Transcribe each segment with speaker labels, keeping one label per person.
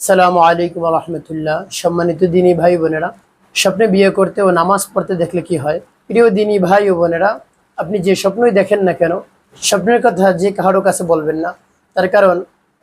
Speaker 1: আসসালামু আলাইকুম রহমতুল্লাহ। সম্মানিত দিনী ভাই বোনেরা, স্বপ্নে বিয়ে করতে ও নামাজ পড়তে দেখলে কি হয়? প্রিয় দিনী ভাই ও বোনেরা, আপনি যে স্বপ্নই দেখেন না কেন, স্বপ্নের কথা যে কারও কাছে বলবেন না। তার কারণ,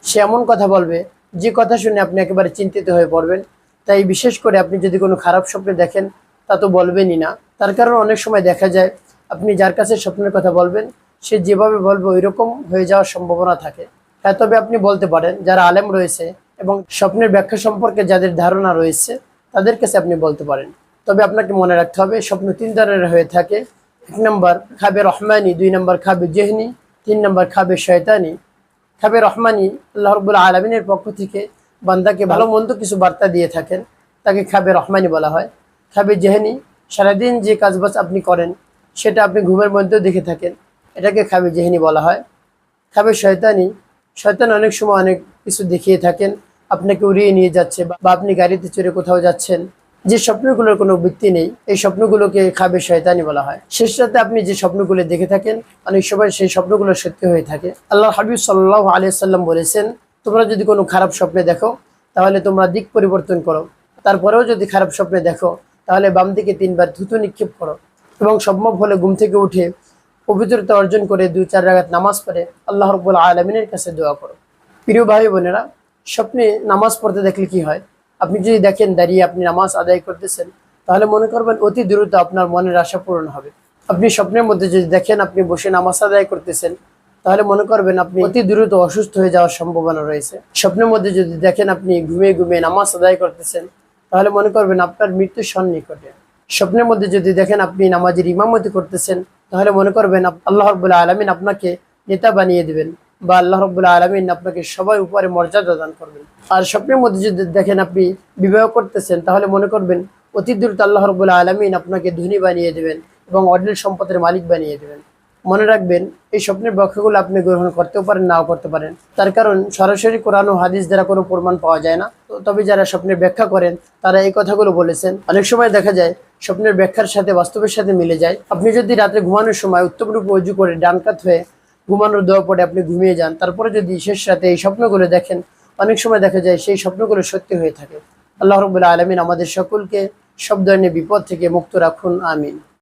Speaker 1: সে এমন কথা বলবে, যে কথা শুনে আপনি একেবারে চিন্তিত হয়ে পড়বেন। তাই বিশেষ করে আপনি যদি কোনো খারাপ স্বপ্নে দেখেন, তা তো বলবেনই না। তার কারণ অনেক সময় দেখা যায়, আপনি যার কাছে স্বপ্নের কথা বলবেন, সে যেভাবে বলবে ওই রকম হয়ে যাওয়ার সম্ভাবনা থাকে। হ্যাঁ তবে আপনি বলতে পারেন, যারা আলেম রয়েছে এবং স্বপ্নের ব্যাখ্যা সম্পর্কে যাদের ধারণা রয়েছে, তাদের কাছে আপনি বলতে পারেন। তবে আপনাকে মনে রাখতে হবে, স্বপ্ন তিন ধরনের হয়ে থাকে। এক নম্বর, খাবে রহমানি, দুই নম্বর, খাবে জেহনি, তিন নম্বর, খাবে শয়তানি। খাবে রহমানি আল্লাহ রবুল্লা আলমিনের পক্ষ থেকে বান্দাকে ভালো মন্দ কিছু বার্তা দিয়ে থাকেন। তাকে খাবে রহমানি বলা হয়। খাবে জেহনি, সারাদিন যে কাজবাজ আপনি করেন, সেটা আপনি ঘুমের মধ্যেও দেখে থাকেন। এটাকে খাবে জেহনি বলা হয়। খাবে শয়তানি, শয়তান অনেক সময় অনেক কিছু দেখিয়ে থাকেন, আপনাকে উড়িয়ে নিয়ে যাচ্ছে বা আপনি গাড়িতে চড়ে কোথাও যাচ্ছেন, যে স্বপ্নগুলোর কোনো ভিত্তি নেই, এই স্বপ্নগুলোকে খাবে শয়তানি বলা হয়। শেষ রাতে আপনি যে স্বপ্নগুলো দেখে থাকেন, অনেক সময় সেই স্বপ্নগুলো সত্যি হয়ে থাকে। আল্লাহ হাবিব সাল্লাহ আলিয়াল্লাম বলেছেন, তোমরা যদি কোনো খারাপ স্বপ্নে দেখো, তাহলে তোমরা দিক পরিবর্তন করো। তারপরেও যদি খারাপ স্বপ্নে দেখো, তাহলে বাম দিকে তিনবার থুতু নিক্ষেপ করো। এবং সম্ভব হলে ঘুম থেকে উঠে পবিত্রতা অর্জন করে দুই চার রাগাত নামাজ পড়ে আল্লাহ রব্বুল আলমিনের কাছে দোয়া করো। প্রিয় ভাই বোনেরা, স্বপ্নে নামাজ পড়তে দেখলে কি হয়? আপনি যদি দেখেন দাঁড়িয়ে আপনি নামাজ আদায় করতেছেন, তাহলে মনে করবেন অতি দ্রুত আপনার মনের আশা পূরণ হবে। আপনি স্বপ্নের মধ্যে যদি দেখেন আপনি বসে নামাজ আদায় করতেছেন, তাহলে মনে করবেন আপনি অতি দ্রুত অসুস্থ হয়ে যাওয়ার সম্ভাবনা রয়েছে। স্বপ্নের মধ্যে যদি দেখেন আপনি ঘুমিয়ে ঘুমিয়ে নামাজ আদায় করতেছেন, তাহলে মনে করবেন আপনার মৃত্যু সন্নিকটে। স্বপ্নের মধ্যে যদি দেখেন আপনি নামাজের ইমামতি করতেছেন, তাহলে মনে করবেন আল্লাহ রবুল্লাহ আলমিন আপনাকে নেতা বানিয়ে দিবেন। বা আল্লাহ রবুল্লাহ আলমিন আপনাকে সবাই উপরে মর্যাদা দান করবেন। আর স্বপ্নের মধ্যে যদি দেখেন আপনি বিবাহ করতেছেন, তাহলে মনে করবেন অতি দ্রুত আল্লাহ রবুল্লাহ আলমিন আপনাকে ধনী বানিয়ে দেবেন এবং অডিল সম্পদের মালিক বানিয়ে দেবেন। মনে রাখবেন, এই স্বপ্নের ব্যাখ্যাগুলো আপনি গ্রহণ করতেও পারেন, নাও করতে পারেন। তার কারণ, সরাসরি কোরআন ও হাদিস দ্বারা কোনো প্রমাণ পাওয়া যায় না। তবে যারা স্বপ্নের ব্যাখ্যা করেন, তারা এই কথাগুলো বলেছেন। অনেক সময় দেখা যায়, স্বপ্নের ব্যাখ্যার সাথে বাস্তবের সাথে মিলে যায়। আপনি যদি রাতে ঘুমানোর সময় উত্তম রূপে অজু করে ডান কাত হয়ে ঘুমানোর দেওয়ার পরে আপনি ঘুমিয়ে যান। তারপরে যদি শেষ রাতে এই স্বপ্নগুলো দেখেন, অনেক সময় দেখা যায় সেই স্বপ্নগুলো সত্যি হয়ে থাকে। আল্লাহ রবুল্লাহ আলমিন আমাদের সকলকে সব ধরনের বিপদ থেকে মুক্ত রাখুন, আমিন।